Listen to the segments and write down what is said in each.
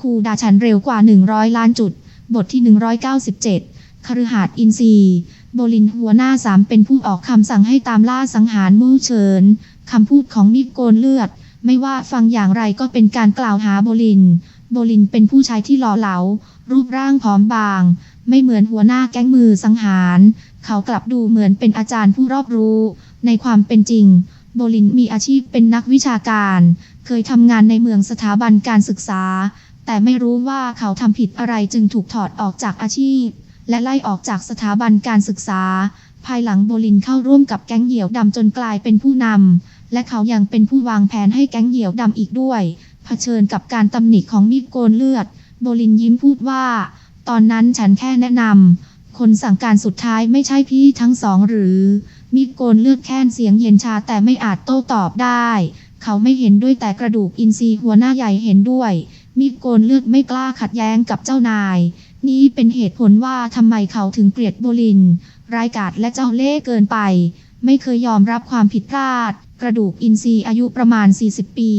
ครูดาฉันเร็วกว่า 100 ล้านจุด บทที่ 197คฤหาสน์อินทรีย์โบลินหัวหน้าสามเป็นผู้ออกคำสั่งให้ตามล่าสังหารมู่เฉินคำพูดของมิโกนเลือด ไม่ว่าฟังอย่างไรก็เป็นการกล่าวหาโบลิน โบลินเป็นผู้ชายที่หล่อเหลา รูปร่างผอมบาง ไม่เหมือนหัวหน้าแก๊งมือสังหาร เขากลับดูเหมือนเป็นอาจารย์ผู้รอบรู้ ในความเป็นจริง โบลินมีอาชีพเป็นนักวิชาการ เคยทำงานในเมืองสถาบันการศึกษา แต่ไม่รู้ว่าเขาทำผิดอะไรจึงถูกถอดออกจากอาชีพ และไล่ออกจากสถาบันการศึกษา ภายหลังโบลินเข้าร่วมกับแก๊งเหยี่ยวดำจนกลายเป็นผู้นำและเขายังเป็นผู้วางแผนให้แก๊งเหยี่ยวดำอีกด้วยเผชิญกับการตำหนิของมีดโกนเลือด โบลินยิ้มพูดว่า ตอนนั้นฉันแค่แนะนำคนสั่งการสุดท้ายไม่ใช่พี่ทั้งสองหรือ มีดโกนเลือดแค้นเสียงเย็นชาแต่ไม่อาจโต้ตอบได้ เขาไม่เห็นด้วยแต่กระดูกอินทรีหัวหน้าใหญ่เห็นด้วย มีโกนเลือดไม่กล้าขัดแย้งกับเจ้านาย นี่เป็นเหตุผลว่าทำไมเขาถึงเกลียดโบลิน รายกาจและเจ้าเล่ห์เกินไป ไม่เคยยอมรับความผิดพลาด กระดูกอินทรีอายุประมาณ 40 ปี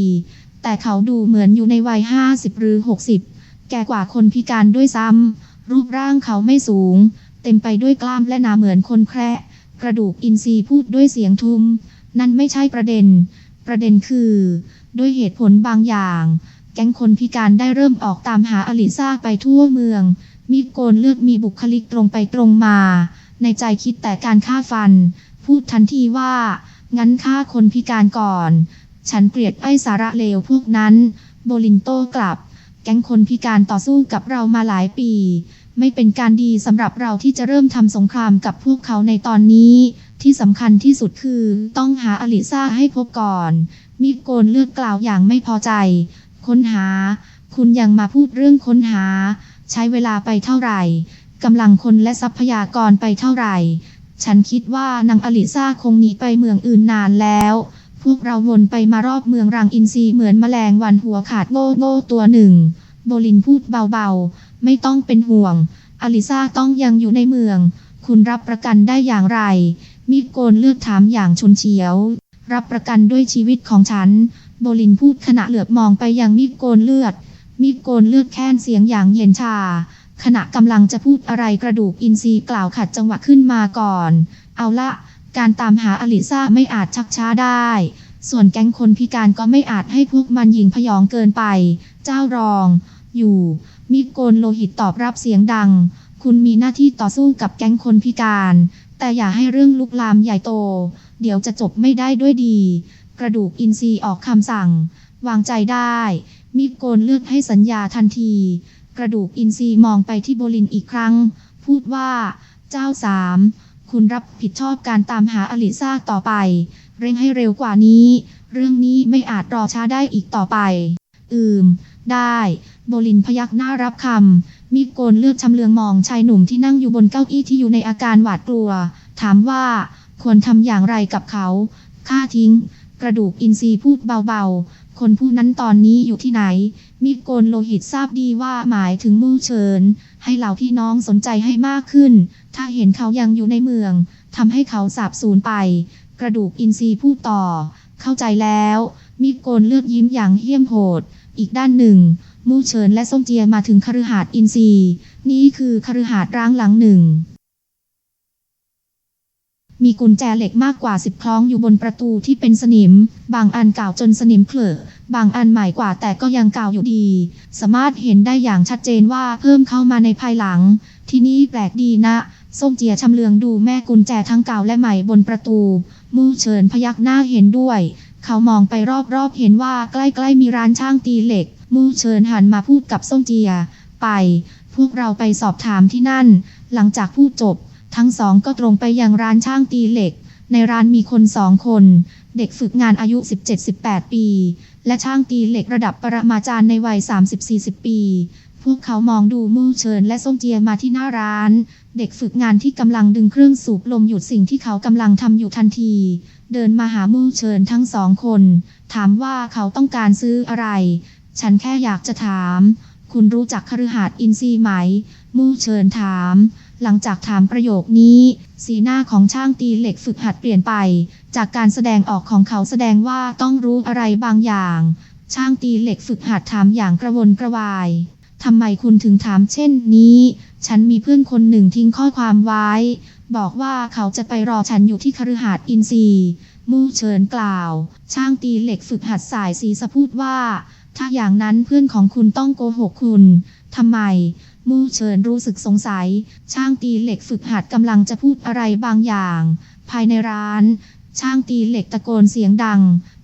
แต่เขาดูเหมือนอยู่ในวัย 50 หรือ 60 แก่กว่าคนพิการด้วยซ้ำ รูปร่างเขาไม่สูง เต็มไปด้วยกล้ามและหนาเหมือนคนแคระกระดูกอินทรีย์พูดด้วยเสียงทุ้ม นั่นไม่ใช่ประเด็น ประเด็นคือ ด้วยเหตุผลบางอย่าง แก๊งคนพิการได้เริ่มออกตามหาอลิซาไปทั่วเมือง มีโกนเลือดมีบุคลิกตรงไปตรงมา ในใจคิดแต่การฆ่าฟัน พูดทันทีว่า งั้นฆ่าคนพิการก่อน ฉันเกลียดไอ้สาระเลวพวกนั้น โบลินโตกลับ แก๊งคนพิการต่อสู้กับเรามาหลายปี ไม่เป็นการดีสำหรับเราที่จะเริ่มทำสงครามกับพวกเขาในตอนนี้ ที่สำคัญที่สุดคือต้องหาอลิซาให้พบก่อน มีโกนเลือดกล่าวอย่างไม่พอใจ ค้นหา คุณยังมาพูดเรื่องค้นหา ใช้เวลาไปเท่าไหร่กำลังคนและทรัพยากรไปเท่าไหร่ ฉันคิดว่านางอลิซาคงหนีไปเมืองอื่นนานแล้ว พวกเราวนไปมารอบเมืองรังอินซีเหมือนแมลงวันหัวขาดโง่โง่ตัวหนึ่ง โบลินพูดเบาๆ ไม่ต้องเป็นห่วง อลิซาต้องยังอยู่ในเมือง คุณรับประกันได้อย่างไร มีโกนเลือดถามอย่างชนเฉียว รับประกันด้วยชีวิตของฉัน โบลินพูดขณะเหลือบมองไปยังมีดโกนเลือด มีดโกนเลือดแค้นเสียงอย่างเย็นชา ขณะกำลังจะพูดอะไรกระดูกอินทรีกล่าวขัดจังหวะขึ้นมาก่อน เอาละ การตามหาอลิซาไม่อาจชักช้าได้ ส่วนแก๊งคนพิการก็ไม่อาจให้พวกมันหญิงพยองเกินไป เจ้ารอง อยู่ มีดโกนโลหิตตอบรับเสียงดัง คุณมีหน้าที่ต่อสู้กับแก๊งคนพิการ แต่อย่าให้เรื่องลุกลามใหญ่โต เดี๋ยวจะจบไม่ได้ด้วยดี กระดูกอินทรีออกคำสั่ง วางใจได้ มีดโกนเลือกให้สัญญาทันที กระดูกอินทรีมองไปที่โบลินอีกครั้ง พูดว่า เจ้าสามคุณรับผิดชอบการตามหาอลิซาต่อไป เร่งให้เร็วกว่านี้ เรื่องนี้ไม่อาจรอช้าได้อีกต่อไป อืม ได้ โบลินพยักหน้ารับคำ มีโกนเลือดชำเลืองมองชายหนุ่มที่นั่งอยู่บนเก้าอี้ที่อยู่ในอาการหวาดกลัว ถามว่า ควรทำอย่างไรกับเขา ฆ่าทิ้ง กระดูกอินทรีพูดเบาๆ คนผู้นั้นตอนนี้อยู่ที่ไหน มีโกนโลหิตทราบดีว่าหมายถึงมู่เฉินให้เหล่าพี่น้องสนใจให้มากขึ้น ถ้าเห็นเขายังอยู่ในเมืองทำให้เขาสาบสูญไป กระดูกอินทรีพูดต่อ เข้าใจแล้ว มีโกนเลือดยิ้มอย่างเหี้ยมโหด อีกด้านหนึ่ง มู่เฉินและซ่งเจียมาถึงคฤหาสน์อินทรีนี่คือคฤหาสน์ร้างหลังหนึ่ง มีกุญแจเหล็กมากกว่าสิบคล้องอยู่บนประตูที่เป็นสนิม บางอันเก่าจนสนิมเขลอบางอันใหม่กว่าแต่ก็ยังเก่าอยู่ดี สามารถเห็นได้อย่างชัดเจนว่าเพิ่มเข้ามาในภายหลัง ที่นี่แปลกดีนะส้มเจียชำเลืองดูแม่กุญแจทั้งเก่าและใหม่บนประตู มู่เฉินพยักหน้าเห็นด้วย เขามองไปรอบๆเห็นว่าใกล้ๆมีร้านช่างตีเหล็ก มู่เฉินหันมาพูดกับส้มเจีย ไป พวกเราไปสอบถามที่นั่น หลังจากพูดจบ ทั้งสองก็ตรงไปยังร้านช่างตีเหล็ก ในร้านมีคนสองคน เด็กฝึกงานอายุ 17-18 ปี และช่างตีเหล็กระดับปรมาจารย์ในวัย 30-40 ปี พวกเขามองดูมู่เฉินและซ่งเจียมาที่หน้าร้าน เด็กฝึกงานที่กำลังดึงเครื่องสูบลมหยุดสิ่งที่เขากำลังทำอยู่ทันที เดินมาหามู่เฉินทั้งสองคน ถามว่าเขาต้องการซื้ออะไร ฉันแค่อยากจะถาม คุณรู้จักคฤหาสน์อินซีไหม มู่เฉินถาม หลังจากถามประโยคนี้ สีหน้าของช่างตีเหล็กฝึกหัดเปลี่ยนไป จากการแสดงออกของเขาแสดงว่าต้องรู้อะไรบางอย่าง ช่างตีเหล็กฝึกหัดถามอย่างกระวนกระวายทำไมคุณถึงถามเช่นนี้ ฉันมีเพื่อนคนหนึ่งทิ้งข้อความไว้ บอกว่าเขาจะไปรอฉันอยู่ที่คฤหาสน์อินซีมู่เฉินกล่าว ช่างตีเหล็กฝึกหัดสายสีสะพูดว่า ถ้าอย่างนั้นเพื่อนของคุณต้องโกหกคุณทำไม มู่เฉินรู้สึกสงสัย ช่างตีเหล็กฝึกหัดกำลังจะพูดอะไรบางอย่าง ภายในร้าน ช่างตีเหล็กตะโกนเสียงดัง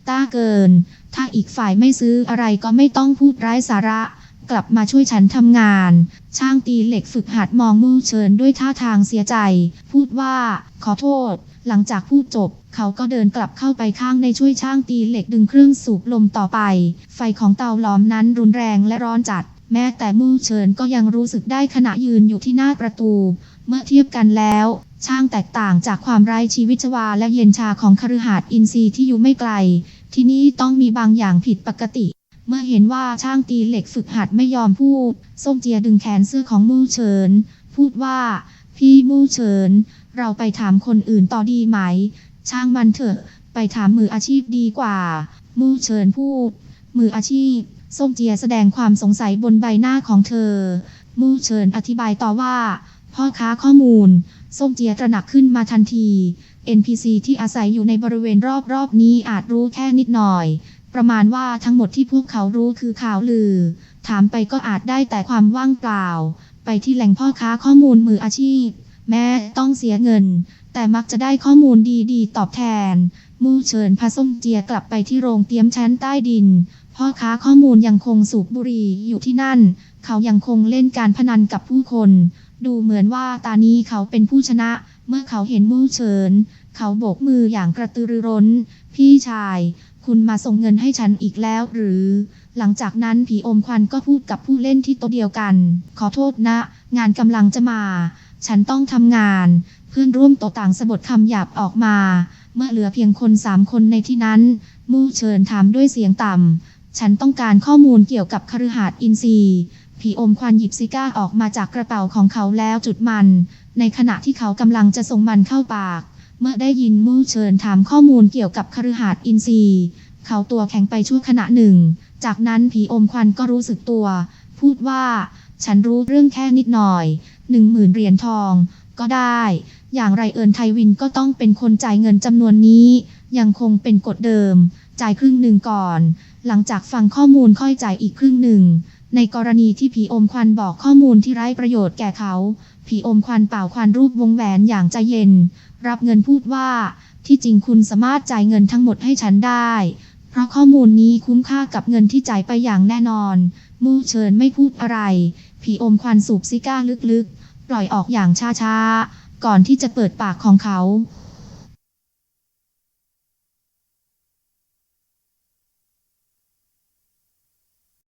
ต้าเกิน ถ้าอีกฝ่ายไม่ซื้ออะไรก็ไม่ต้องพูดไร้สาระ กลับมาช่วยฉันทำงาน ช่างตีเหล็กฝึกหัดมองมู่เฉินด้วยท่าทางเสียใจ พูดว่า ขอโทษ หลังจากพูดจบเขาก็เดินกลับเข้าไปข้างในช่วยช่างตีเหล็กดึงเครื่องสูบลมต่อไป ไฟของเตาล้อมนั้นรุนแรงและร้อนจัด แม้แต่มู่เฉินก็ยังรู้สึกได้ขณะยืนอยู่ที่หน้าประตู เมื่อเทียบกันแล้ว ช่างแตกต่างจากความไร้ชีวิตชีวาและเย็นชาของคฤหาสน์อินทรีย์ที่อยู่ไม่ไกล ที่นี่ต้องมีบางอย่างผิดปกติเมื่อเห็นว่าช่างตีเหล็กฝึกหัดไม่ยอมพูดส้มเจียดึงแขนเสื้อของมู่เฉิน พูดว่า พี่มู่เฉิน เราไปถามคนอื่นต่อดีไหม ช่างมันเถอะ ไปถามมืออาชีพดีกว่า มู่เฉินพูด มืออาชีพ ส้มเจียแสดงความสงสัยบนใบหน้าของเธอ มู่เฉินอธิบายต่อว่า พ่อค้าข้อมูล ส้มเจียตระหนักขึ้นมาทันที NPC ที่อาศัยอยู่ในบริเวณรอบๆนี้อาจรู้แค่นิดหน่อย ประมาณว่าทั้งหมดที่พวกเขารู้คือข่าวลือ ถามไปก็อาจได้แต่ความว่างเปล่า ไปที่แหล่งพ่อค้าข้อมูลมืออาชีพ แม้ต้องเสียเงิน แต่มักจะได้ข้อมูลดีๆ ตอบแทน มู่เฉินพาส้มเจียกลับไปที่โรงเตรียมชั้นใต้ดิน พ่อค้าข้อมูลยังคงสูบบุหรี่อยู่ที่นั่น เขายังคงเล่นการพนันกับผู้คน ดูเหมือนว่าตานี้เขาเป็นผู้ชนะ เมื่อเขาเห็นมู่เฉินเขาโบกมืออย่างกระตือรือร้น พี่ชาย คุณมาส่งเงินให้ฉันอีกแล้วหรือ หลังจากนั้นผีอมควันก็พูดกับผู้เล่นที่โต๊ะเดียวกัน ขอโทษนะ งานกำลังจะมา ฉันต้องทำงาน เพื่อนร่วมโต๊ะต่างสะบดคำหยาบออกมา เมื่อเหลือเพียงคนสามคนในที่นั้น มู่เฉินถามด้วยเสียงต่ำ ฉันต้องการข้อมูลเกี่ยวกับคฤหาสน์อินทรีย์ผีอมควันหยิบซิก้าออกมาจากกระเป๋าของเขาแล้วจุดมัน ในขณะที่เขากำลังจะส่งมันเข้าปาก เมื่อได้ยินมู่เฉินถามข้อมูลเกี่ยวกับคฤหาสน์อินทรีย์เขาตัวแข็งไปชั่วขณะหนึ่ง จากนั้นผีอมควันก็รู้สึกตัว พูดว่า ฉันรู้เรื่องแค่นิดหน่อยหนึ่งหมื่นเหรียญทอง ก็ได้ อย่างไรเอิญไทวินก็ต้องเป็นคนจ่ายเงินจำนวนนี้ ยังคงเป็นกฎเดิม จ่ายครึ่งหนึ่งก่อน หลังจากฟังข้อมูลค่อยจ่ายอีกครึ่งหนึ่ง ในกรณีที่ผีอมควันบอกข้อมูลที่ไร้ประโยชน์แก่เขา ผีอมควันเป่าควันรูปวงแหวนอย่างใจเย็น รับเงินพูดว่า ที่จริงคุณสามารถจ่ายเงินทั้งหมดให้ฉันได้ เพราะข้อมูลนี้คุ้มค่ากับเงินที่จ่ายไปอย่างแน่นอน มู่เฉินไม่พูดอะไร ผีอมควันสูบซิก้าลึกๆ ปล่อยออกอย่างช้าๆ ก่อนที่จะเปิดปากของเขา